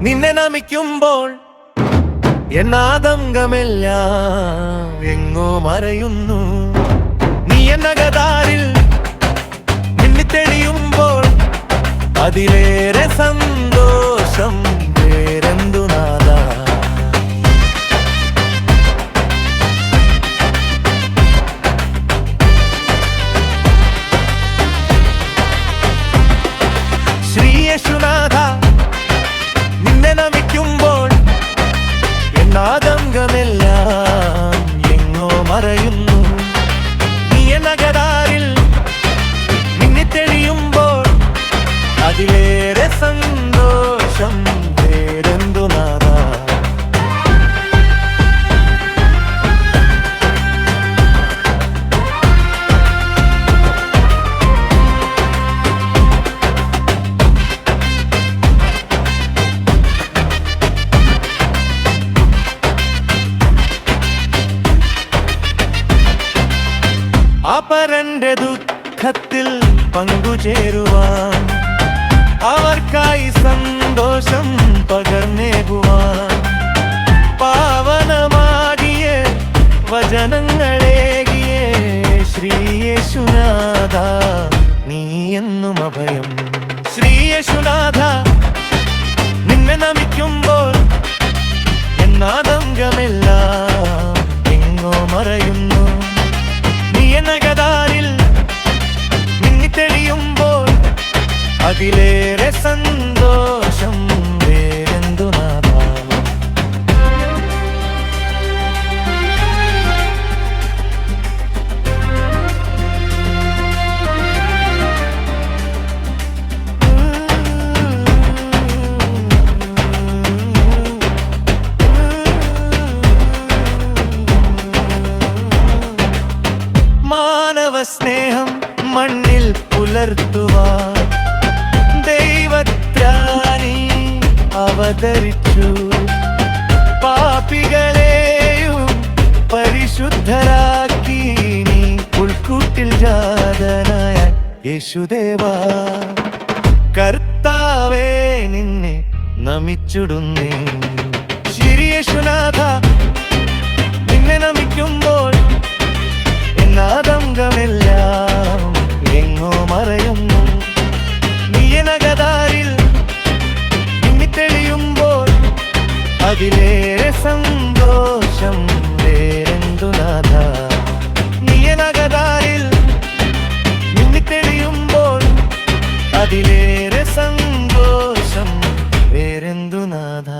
നിന്നെ നമിക്കുമ്പോൾ എന്നാതങ്കമെല്ലാം എങ്ങോ മറയുന്നു. നീ എന്ന ഗതാരിൽ മിന്നിത്തെളിയുമ്പോൾ അതിലേറെ സന്തോഷം അതിലേറെ സന്തോഷം വേരെന്തു നാഥ. അപരന്റെ ദുഃഖത്തിൽ പങ്കുചേരുവാൻ അവർക്കായി സന്തോഷം പകർന്നേകുവാൻ പാവനമാകിയ വചനങ്ങളേകിയ ശ്രീയേശുനാഥ നീ എന്നും അഭയം. ശ്രീയേശുനാഥ നിന്നെ നമിക്കുമ്പോൾ മാനവ സ്നേഹം മണ്ണിൽ പുലർത്തുവാൻ ദൈവത്രാണി അവതരിച്ചു. പാപികളെയും പരിശുദ്ധരാക്കി നീ ഉൾക്കൂട്ടിൽ ജാതനായ യേശുദേവ. കർത്താവേ നിന്നെ നമിച്ചിടുന്നേ. ശ്രീ അതിലേറെ സന്തോഷം വേറെന്തു നാഥ? നിയനകതാരിൽ മിന്നിത്തെളിയുമ്പോൾ അതിലേറെ സന്തോഷം വേറെന്തു നാഥ?